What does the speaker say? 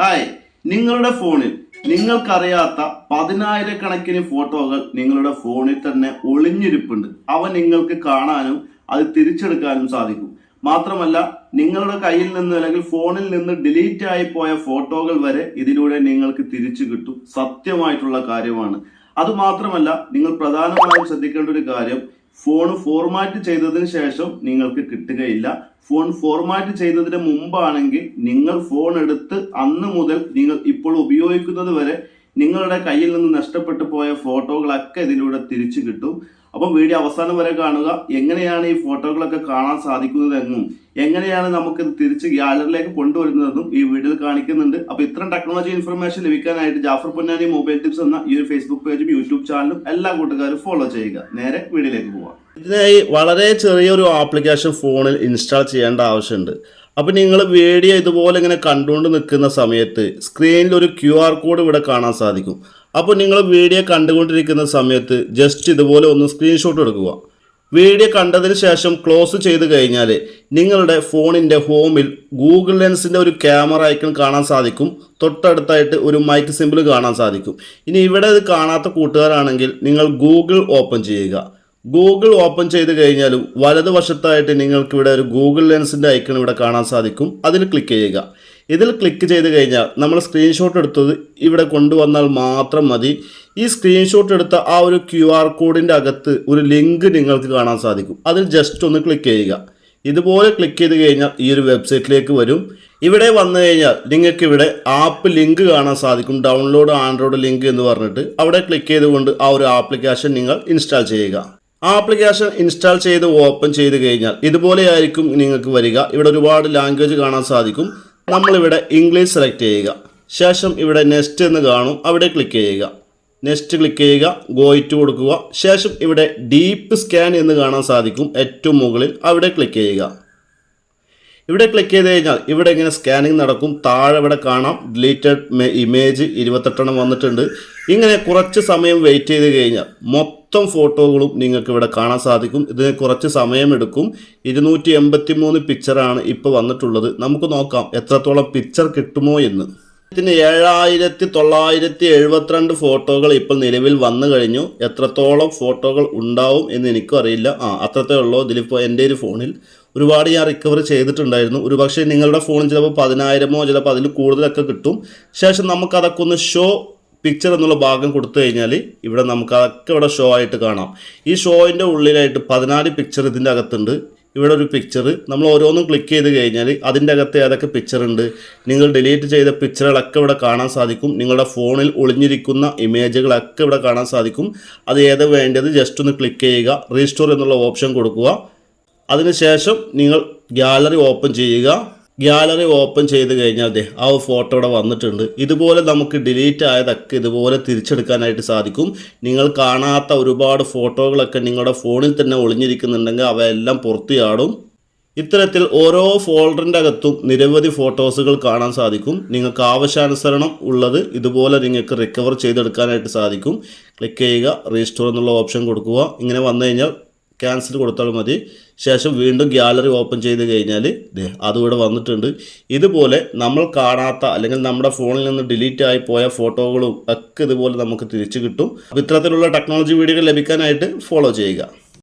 Hi നിങ്ങളുടെ ഫോണിൽ നിങ്ങൾക്കറിയാത്ത പതിനായിരക്കണക്കിന് ഫോട്ടോകൾ നിങ്ങളുടെ ഫോണിൽ തന്നെ ഒളിഞ്ഞിരിപ്പുണ്ട്. അവ നിങ്ങൾക്ക് കാണാനും അത് തിരിച്ചെടുക്കാനും സാധിക്കും. മാത്രമല്ല നിങ്ങളുടെ കയ്യിൽ നിന്ന് അല്ലെങ്കിൽ ഫോണിൽ നിന്ന് ഡിലീറ്റ് ആയി പോയ ഫോട്ടോകൾ വരെ ഇതിലൂടെ നിങ്ങൾക്ക് തിരിച്ചു കിട്ടും. സത്യമായിട്ടുള്ള കാര്യമാണ്. അത് മാത്രമല്ല നിങ്ങൾ പ്രധാനമായും ശ്രദ്ധിക്കേണ്ട ഒരു കാര്യം ഫോൺ ഫോർമാറ്റ് ചെയ്തതിന് ശേഷം നിങ്ങൾക്ക് കിട്ടുകയില്ല. ഫോൺ ഫോർമാറ്റ് ചെയ്തതിന് മുമ്പാണെങ്കിൽ നിങ്ങൾ ഫോൺ എടുത്ത് അന്ന് മുതൽ നിങ്ങൾ ഇപ്പോൾ ഉപയോഗിക്കുന്നത് വരെ നിങ്ങളുടെ കയ്യിൽ നിന്ന് നഷ്ടപ്പെട്ടു പോയ ഫോട്ടോകളൊക്കെ ഇതിലൂടെ തിരിച്ചു കിട്ടും. അപ്പം വീഡിയോ അവസാനം വരെ കാണുക. എങ്ങനെയാണ് ഈ ഫോട്ടോകളൊക്കെ കാണാൻ സാധിക്കുന്നതെന്നും എങ്ങനെയാണ് നമുക്ക് തിരിച്ച് ഗ്യാലറിയിലേക്ക് കൊണ്ടുവരുന്നതെന്നും ഈ വീഡിയോയിൽ കാണിക്കുന്നുണ്ട്. അപ്പൊ ഇത്തരം ടെക്നോളജി ഇൻഫർമേഷൻ ലഭിക്കാനായിട്ട് ജാഫർ പൊന്നാനി മൊബൈൽ ടിപ്സ് എന്ന ഈ ഒരു ഫേസ്ബുക്ക് പേജും യൂട്യൂബ് ചാനലും എല്ലാ കൂട്ടുകാരും ഫോളോ ചെയ്യുക. നേരെ വീഡിയോയിലേക്ക് പോവാം. ഇതിനായി വളരെ ചെറിയൊരു ആപ്ലിക്കേഷൻ ഫോണിൽ ഇൻസ്റ്റാൾ ചെയ്യേണ്ട ആവശ്യമുണ്ട്. അപ്പോൾ നിങ്ങൾ വീഡിയോ ഇതുപോലെ ഇങ്ങനെ കണ്ടുകൊണ്ട് നിൽക്കുന്ന സമയത്ത് സ്ക്രീനിൽ ഒരു ക്യു ആർ കോഡ് ഇവിടെ കാണാൻ സാധിക്കും. അപ്പോൾ നിങ്ങൾ വീഡിയോ കണ്ടുകൊണ്ടിരിക്കുന്ന സമയത്ത് ജസ്റ്റ് ഇതുപോലെ ഒന്ന് സ്ക്രീൻഷോട്ട് എടുക്കുക. വീഡിയോ കണ്ടതിന് ശേഷം ക്ലോസ് ചെയ്ത് കഴിഞ്ഞാൽ നിങ്ങളുടെ ഫോണിന്റെ ഹോമിൽ ഗൂഗിൾ ലെൻസിന്റെ ഒരു ക്യാമറ ഐക്കൺ കാണാൻ സാധിക്കും. തൊട്ടടുത്തായിട്ട് ഒരു മൈക്ക് സിമ്പിൾ കാണാൻ സാധിക്കും. ഇനി ഇവിടെ ഇത് കാണാത്ത കൂട്ടുകാരാണെങ്കിൽ നിങ്ങൾ ഗൂഗിൾ ഓപ്പൺ ചെയ്യുക. ഗൂഗിൾ ഓപ്പൺ ചെയ്ത് കഴിഞ്ഞാലും വലതുവശത്തായിട്ട് നിങ്ങൾക്ക് ഇവിടെ ഒരു ഗൂഗിൾ ലെൻസിന്റെ ഐക്കൺ ഇവിടെ കാണാൻ സാധിക്കും. അതിൽ ക്ലിക്ക് ചെയ്യുക. ഇതിൽ ക്ലിക്ക് ചെയ്ത് കഴിഞ്ഞാൽ നമ്മൾ സ്ക്രീൻഷോട്ട് എടുത്തത് ഇവിടെ കൊണ്ടുവന്നാൽ മാത്രം മതി. ഈ സ്ക്രീൻഷോട്ട് എടുത്ത ആ ഒരു ക്യു ആർ കോഡിന്റെ അകത്ത് ഒരു ലിങ്ക് നിങ്ങൾക്ക് കാണാൻ സാധിക്കും. അതിൽ ജസ്റ്റ് ഒന്ന് ക്ലിക്ക് ചെയ്യുക. ഇതുപോലെ ക്ലിക്ക് ചെയ്ത് കഴിഞ്ഞാൽ ഈ ഒരു വെബ്സൈറ്റിലേക്ക് വരും. ഇവിടെ വന്നു കഴിഞ്ഞാൽ നിങ്ങൾക്ക് ഇവിടെ ആപ്പ് ലിങ്ക് കാണാൻ സാധിക്കും. ഡൗൺലോഡ് ആൻഡ്രോയിഡ് ലിങ്ക് എന്ന് പറഞ്ഞിട്ട്. അവിടെ ക്ലിക്ക് ചെയ്തുകൊണ്ട് ആ ഒരു ആപ്ലിക്കേഷൻ നിങ്ങൾ ഇൻസ്റ്റാൾ ചെയ്യുക. ആപ്ലിക്കേഷൻ ഇൻസ്റ്റാൾ ചെയ്ത് ഓപ്പൺ ചെയ്ത് കഴിഞ്ഞാൽ ഇതുപോലെയായിരിക്കും നിങ്ങൾക്ക് വരിക. ഇവിടെ ഒരുപാട് ലാംഗ്വേജ് കാണാൻ സാധിക്കും. നമ്മളിവിടെ ഇംഗ്ലീഷ് സെലക്ട് ചെയ്യുക. ശേഷം ഇവിടെ നെക്സ്റ്റ് എന്ന് കാണും. അവിടെ ക്ലിക്ക് ചെയ്യുക. നെക്സ്റ്റ് ക്ലിക്ക് ചെയ്യുക. ഗോയിറ്റ് കൊടുക്കുക. ശേഷം ഇവിടെ ഡീപ്പ് സ്കാൻ എന്ന് കാണാൻ സാധിക്കും. ഏറ്റവും മുകളിൽ അവിടെ ക്ലിക്ക് ചെയ്യുക. ഇവിടെ ക്ലിക്ക് ചെയ്ത് കഴിഞ്ഞാൽ ഇവിടെ ഇങ്ങനെ സ്കാനിങ് നടക്കും. താഴെ ഇവിടെ കാണാം. ഡിലീറ്റഡ് ഇമേജ് ഇരുപത്തെട്ടെണ്ണം വന്നിട്ടുണ്ട്. ഇങ്ങനെ കുറച്ച് സമയം വെയിറ്റ് ചെയ്ത് കഴിഞ്ഞാൽ മൊത്തം ഫോട്ടോകളും നിങ്ങൾക്ക് ഇവിടെ കാണാൻ സാധിക്കും. ഇതിന് കുറച്ച് സമയമെടുക്കും. ഇരുന്നൂറ്റി എൺപത്തി മൂന്ന് പിക്ചറാണ് ഇപ്പോൾ വന്നിട്ടുള്ളത്. നമുക്ക് നോക്കാം എത്രത്തോളം പിക്ചർ കിട്ടുമോ എന്ന്. ഇതിന് ഏഴായിരത്തി തൊള്ളായിരത്തി എഴുപത്തിരണ്ട് ഫോട്ടോകൾ ഇപ്പോൾ നിലവിൽ വന്നു കഴിഞ്ഞു. എത്രത്തോളം ഫോട്ടോകൾ ഉണ്ടാവും എന്ന് എനിക്കും അറിയില്ല ആ അത്രത്തേ ഉള്ളൂ. ഇതിലിപ്പോൾ എന്റെ ഒരു ഫോണിൽ ഒരുപാട് ഞാൻ റിക്കവർ ചെയ്തിട്ടുണ്ടായിരുന്നു. ഒരുപക്ഷെ നിങ്ങളുടെ ഫോണിൽ ചിലപ്പോൾ പതിനായിരമോ ചിലപ്പോൾ അതിൽ കൂടുതലൊക്കെ കിട്ടും. ശേഷം നമുക്കതൊക്കെ ഒന്ന് ഷോ പിക്ചർ എന്നുള്ള ഭാഗം കൊടുത്തു കഴിഞ്ഞാൽ ഇവിടെ നമുക്ക് അതൊക്കെ ഇവിടെ ഷോ ആയിട്ട് കാണാം. ഈ ഷോയിന്റെ ഉള്ളിലായിട്ട് പതിനാല് പിക്ചർ ഇതിന്റെ അകത്തുണ്ട്. ഇവിടെ ഒരു പിക്ചർ നമ്മൾ ഓരോന്നും ക്ലിക്ക് ചെയ്ത് കഴിഞ്ഞാൽ അതിന്റെ അകത്ത് ഏതൊക്കെ പിക്ചർ ഉണ്ട് നിങ്ങൾ ഡിലീറ്റ് ചെയ്ത പിക്ചറുകളൊക്കെ ഇവിടെ കാണാൻ സാധിക്കും. നിങ്ങളുടെ ഫോണിൽ ഒളിഞ്ഞിരിക്കുന്ന ഇമേജുകളൊക്കെ ഇവിടെ കാണാൻ സാധിക്കും. അത് ഏത് വേണ്ടത് ജസ്റ്റ് ഒന്ന് ക്ലിക്ക് ചെയ്യുക റീസ്റ്റോർ എന്നുള്ള ഓപ്ഷൻ കൊടുക്കുക. അതിനുശേഷം നിങ്ങൾ ഗ്യാലറി ഓപ്പൺ ചെയ്യുക. ഗാലറി ഓപ്പൺ ചെയ്ത് കഴിഞ്ഞാൽ അതെ ആ ഫോട്ടോ ഇവിടെ വന്നിട്ടുണ്ട്. ഇതുപോലെ നമുക്ക് ഡിലീറ്റ് ആയതൊക്കെ ഇതുപോലെ തിരിച്ചെടുക്കാനായിട്ട് സാധിക്കും. നിങ്ങൾ കാണാത്ത ഒരുപാട് ഫോട്ടോകളൊക്കെ നിങ്ങളുടെ ഫോണിൽ തന്നെ ഒളിഞ്ഞിരിക്കുന്നുണ്ടെങ്കിൽ അവയെല്ലാം പുറത്തു ചാടും. ഇത്തരത്തിൽ ഓരോ ഫോൾഡറിന്റെ അകത്തും നിരവധി ഫോട്ടോസുകൾ കാണാൻ സാധിക്കും. നിങ്ങൾക്ക് ആവശ്യാനുസരണം ഉള്ളത് ഇതുപോലെ നിങ്ങൾക്ക് റിക്കവർ ചെയ്തെടുക്കാനായിട്ട് സാധിക്കും. ക്ലിക്ക് ചെയ്യുക റീസ്റ്റോർ എന്നുള്ള ഓപ്ഷൻ കൊടുക്കുക. ഇങ്ങനെ വന്നു കഴിഞ്ഞാൽ ക്യാൻസൽ കൊടുത്താൽ മതി. ശേഷം വീണ്ടും ഗ്യാലറി ഓപ്പൺ ചെയ്ത് കഴിഞ്ഞാൽ അതിവിടെ അതും വന്നിട്ടുണ്ട്. ഇതുപോലെ നമ്മൾ കാണാത്ത അല്ലെങ്കിൽ നമ്മുടെ ഫോണിൽ നിന്ന് ഡിലീറ്റ് ആയി പോയ ഫോട്ടോകളും ഒക്കെ ഇതുപോലെ നമുക്ക് തിരിച്ചു കിട്ടും. ഇത്തരത്തിലുള്ള ടെക്നോളജി വീഡിയോകൾ ലഭിക്കാനായിട്ട് ഫോളോ ചെയ്യുക.